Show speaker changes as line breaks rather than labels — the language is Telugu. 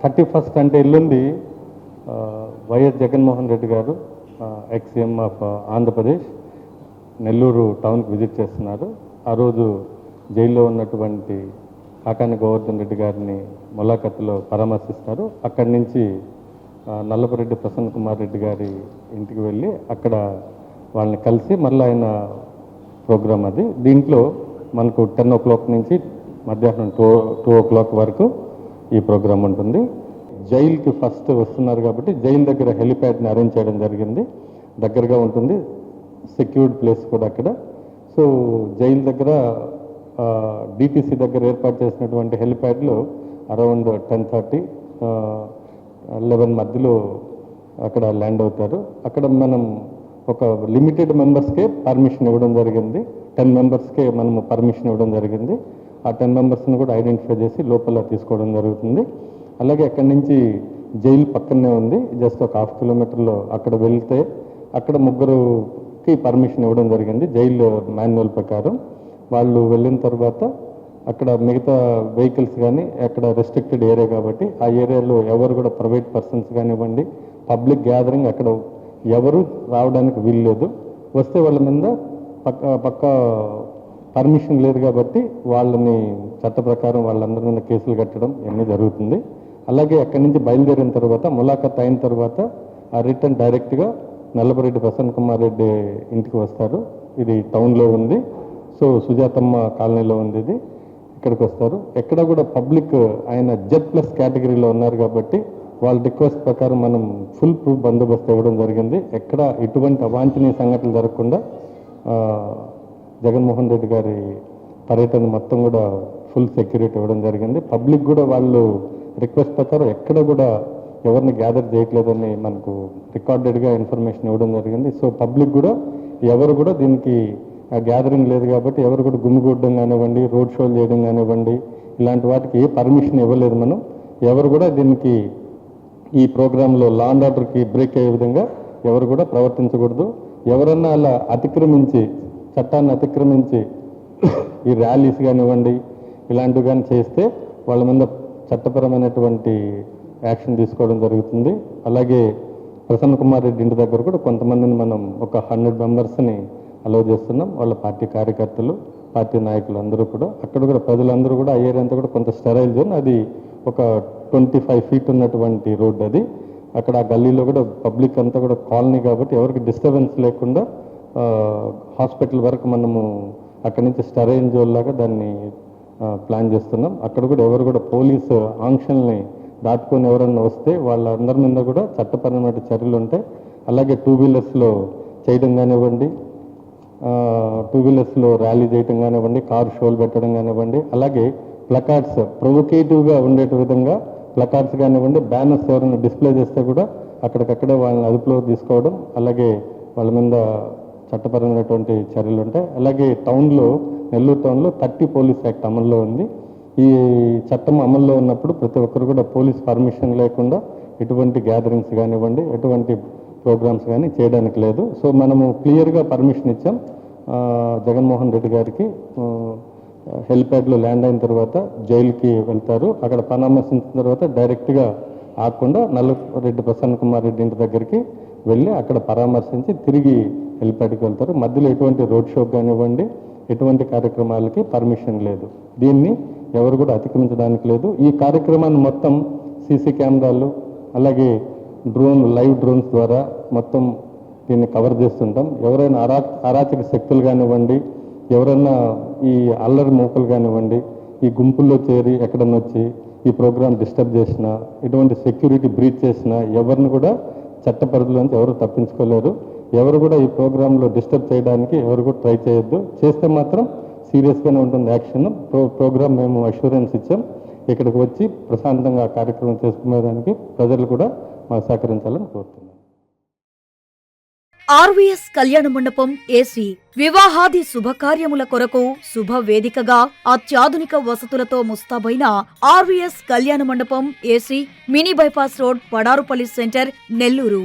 థర్టీ ఫస్ట్ అంటే ఎల్లుండి వైఎస్ జగన్మోహన్ రెడ్డి గారు ఎక్స్ఎం ఆఫ్ ఆంధ్రప్రదేశ్ నెల్లూరు టౌన్కి విజిట్ చేస్తున్నారు. ఆ రోజు జైల్లో ఉన్నటువంటి కాకాని గోవర్ధన్ రెడ్డి గారిని ములాఖత్తులో పరామర్శిస్తారు. అక్కడి నుంచి నల్లపరెడ్డి ప్రసన్న కుమార్ రెడ్డి గారి ఇంటికి వెళ్ళి అక్కడ వాళ్ళని కలిసి మళ్ళీ ఆయన ప్రోగ్రాం అది. దీంట్లో మనకు టెన్ ఓ క్లాక్ నుంచి మధ్యాహ్నం టూ టూ ఓ క్లాక్ వరకు ఈ ప్రోగ్రాం ఉంటుంది. జైలుకి ఫస్ట్ వస్తున్నారు కాబట్టి జైలు దగ్గర హెలిప్యాడ్ని అరేంజ్ చేయడం జరిగింది. దగ్గరగా ఉంటుంది. సెక్యూర్డ్ ప్లేస్ కూడా అక్కడ. సో జైలు దగ్గర డిటీసీ దగ్గర ఏర్పాటు చేసినటువంటి హెలిప్యాడ్లో అరౌండ్ టెన్ థర్టీ లెవెన్ మధ్యలో అక్కడ ల్యాండ్ అవుతారు. అక్కడ మనం ఒక లిమిటెడ్ మెంబర్స్కే పర్మిషన్ ఇవ్వడం జరిగింది. టెన్ మెంబర్స్కే మనము పర్మిషన్ ఇవ్వడం జరిగింది. ఆ టెన్ మెంబర్స్ని కూడా ఐడెంటిఫై చేసి లోపల తీసుకోవడం జరుగుతుంది. అలాగే అక్కడి నుంచి జైలు పక్కనే ఉంది. జస్ట్ ఒక హాఫ్ కిలోమీటర్లో అక్కడ వెళ్తే అక్కడ ముగ్గురుకి పర్మిషన్ ఇవ్వడం జరిగింది. జైలు మాన్యువల్ ప్రకారం. వాళ్ళు వెళ్ళిన తర్వాత అక్కడ మిగతా వెహికల్స్ కానీ అక్కడ రెస్ట్రిక్టెడ్ ఏరియా కాబట్టి ఆ ఏరియాలో ఎవరు కూడా ప్రైవేట్ పర్సన్స్ కానివ్వండి పబ్లిక్ గ్యాదరింగ్ అక్కడ ఎవరు రావడానికి వీల్లేదు. వస్తే వాళ్ళ మీద పక్క పక్క పర్మిషన్ లేదు కాబట్టి వాళ్ళని చట్ట ప్రకారం వాళ్ళందరి మీద కేసులు కట్టడం ఇవన్నీ జరుగుతుంది. అలాగే అక్కడి నుంచి బయలుదేరిన తర్వాత ములాఖత్ అయిన తర్వాత ఆ రిటర్న్ డైరెక్ట్గా నల్లపరెడ్డి ప్రసన్న కుమార్ రెడ్డి ఇంటికి వస్తారు. ఇది టౌన్లో ఉంది. సో సుజాతమ్మ కాలనీలో ఉంది ఇది. ఇక్కడికి వస్తారు. ఎక్కడ కూడా పబ్లిక్ ఆయన జెడ్ ప్లస్ కేటగిరీలో ఉన్నారు కాబట్టి వాళ్ళ రిక్వెస్ట్ ప్రకారం మనం ఫుల్ ప్రూఫ్ బందోబస్తు ఇవ్వడం జరిగింది. ఎక్కడ ఎటువంటి అవాంఛనీయ సంఘటనలు జరగకుండా జగన్మోహన్ రెడ్డి గారి పర్యటన మొత్తం కూడా ఫుల్ సెక్యూరిటీ ఇవ్వడం జరిగింది. పబ్లిక్ కూడా వాళ్ళు రిక్వెస్ట్ ప్రకారం ఎక్కడ కూడా ఎవరిని గ్యాదర్ చేయట్లేదని మనకు రికార్డెడ్గా ఇన్ఫర్మేషన్ ఇవ్వడం జరిగింది. సో పబ్లిక్ కూడా ఎవరు కూడా దీనికి గ్యాదరింగ్ లేదు కాబట్టి ఎవరు కూడా గుమ్మిగూడడం కానివ్వండి రోడ్ షోలు చేయడం కానివ్వండి ఇలాంటి వాటికి ఏ పర్మిషన్ ఇవ్వలేదు మనం. ఎవరు కూడా దీనికి ఈ ప్రోగ్రాంలో లా అండ్ ఆర్డర్కి బ్రేక్ అయ్యే విధంగా ఎవరు కూడా ప్రవర్తించకూడదు. ఎవరన్నా అలా అతిక్రమించి చట్టాన్ని అతిక్రమించి ఈ ర్యాలీస్ కానివ్వండి ఇలాంటివి కానీ చేస్తే వాళ్ళ మీద చట్టపరమైనటువంటి యాక్షన్ తీసుకోవడం జరుగుతుంది. అలాగే ప్రసన్న కుమార్ రెడ్డి ఇంటి దగ్గర కూడా కొంతమందిని మనం ఒక హండ్రెడ్ మెంబర్స్ని అలౌ చేస్తున్నాం. వాళ్ళ పార్టీ కార్యకర్తలు పార్టీ నాయకులు అందరూ కూడా. అక్కడ కూడా ప్రజలందరూ కూడా ఆ ఏరియా అంతా కూడా కొంత స్టెరైల్ జోన్. అది ఒక ట్వంటీ ఫైవ్ ఫీట్ ఉన్నటువంటి రోడ్ అది. అక్కడ ఆ గల్లీలో కూడా పబ్లిక్ అంతా కూడా కాలనీ కాబట్టి ఎవరికి డిస్టర్బెన్స్ లేకుండా హాస్పిటల్ వరకు మనము అక్కడి నుంచి స్టరైన్ జోన్ లాగా దాన్ని ప్లాన్ చేస్తున్నాం. అక్కడ కూడా ఎవరు కూడా పోలీసు ఆంక్షల్ని దాటుకొని ఎవరన్నా వస్తే వాళ్ళందరి మీద కూడా చట్టపరమైన చర్యలు ఉంటాయి. అలాగే టూ వీలర్స్లో చేయడం కానివ్వండి టూ వీలర్స్లో ర్యాలీ చేయడం కానివ్వండి కారు షోలు పెట్టడం కానివ్వండి అలాగే ప్లకార్డ్స్ ప్రొవొకేటివ్గా ఉండే విధంగా ప్లకార్డ్స్ కానివ్వండి బ్యానర్స్ ఎవరైనా డిస్ప్లే చేస్తే కూడా అక్కడికక్కడే వాళ్ళని అదుపులో తీసుకోవడం అలాగే వాళ్ళ మీద చట్టపరమైనటువంటి చర్యలు ఉంటాయి. అలాగే టౌన్లో నెల్లూరు టౌన్లో థర్టీ పోలీస్ యాక్ట్ అమల్లో ఉంది. ఈ చట్టం అమల్లో ఉన్నప్పుడు ప్రతి ఒక్కరు కూడా పోలీస్ పర్మిషన్ లేకుండా ఎటువంటి గ్యాదరింగ్స్ కానివ్వండి ఎటువంటి ప్రోగ్రామ్స్ కానీ చేయడానికి లేదు. సో మనము క్లియర్గా పర్మిషన్ ఇచ్చాం. జగన్మోహన్ రెడ్డి గారికి హెలిప్యాడ్లో ల్యాండ్ అయిన తర్వాత జైలుకి వెళ్తారు. అక్కడ పరామర్శించిన తర్వాత డైరెక్ట్గా ఆకుండా నల్లరెడ్డి ప్రసన్న కుమార్ రెడ్డి ఇంటి దగ్గరికి వెళ్ళి అక్కడ పరామర్శించి తిరిగి హెలిప్యాడ్కి వెళ్తారు. మధ్యలో ఎటువంటి రోడ్ షో కానివ్వండి ఎటువంటి కార్యక్రమాలకి పర్మిషన్ లేదు. దీన్ని ఎవరు కూడా అతిక్రమించడానికి లేదు. ఈ కార్యక్రమాన్ని మొత్తం సీసీ కెమెరాలు అలాగే డ్రోన్ లైవ్ డ్రోన్స్ ద్వారా మొత్తం దీన్ని కవర్ చేస్తుంటాం. ఎవరైనా అరా అరాచక శక్తులు కానివ్వండి ఎవరైనా ఈ అల్లరి మూకలు కానివ్వండి ఈ గుంపుల్లో చేరి ఎక్కడన్నా వచ్చి ఈ ప్రోగ్రామ్ డిస్టర్బ్ చేసినా ఇటువంటి సెక్యూరిటీ బ్రీచ్ చేసినా ఎవరిని కూడా చట్ట పరిధిలోంచి ఎవరు తప్పించుకోలేరు. ఎవరు కూడా ఈ ప్రోగ్రాంలో డిస్టర్బ్ చేయడానికి ఎవరు కూడా ట్రై చేయొద్దు. చేస్తే మాత్రం సీరియస్గానే ఉంటుంది యాక్షన్. ప్రో ప్రోగ్రామ్ మేము అష్యూరెన్స్ ఇచ్చాం. ఇక్కడికి వచ్చి ప్రశాంతంగా కార్యక్రమం చేసుకునేదానికి ప్రజలు కూడా మాకు సహకరించాలని కోరుతున్నాం.
RVS Kalyana Mandapam AC. వివాహాది శుభకార్యముల కొరకు శుభ వేదికగా అత్యాధునిక వసతులతో ముస్తాబైన RVS Kalyana Mandapam AC. Mini bypass road Padarupalli centre Nellore.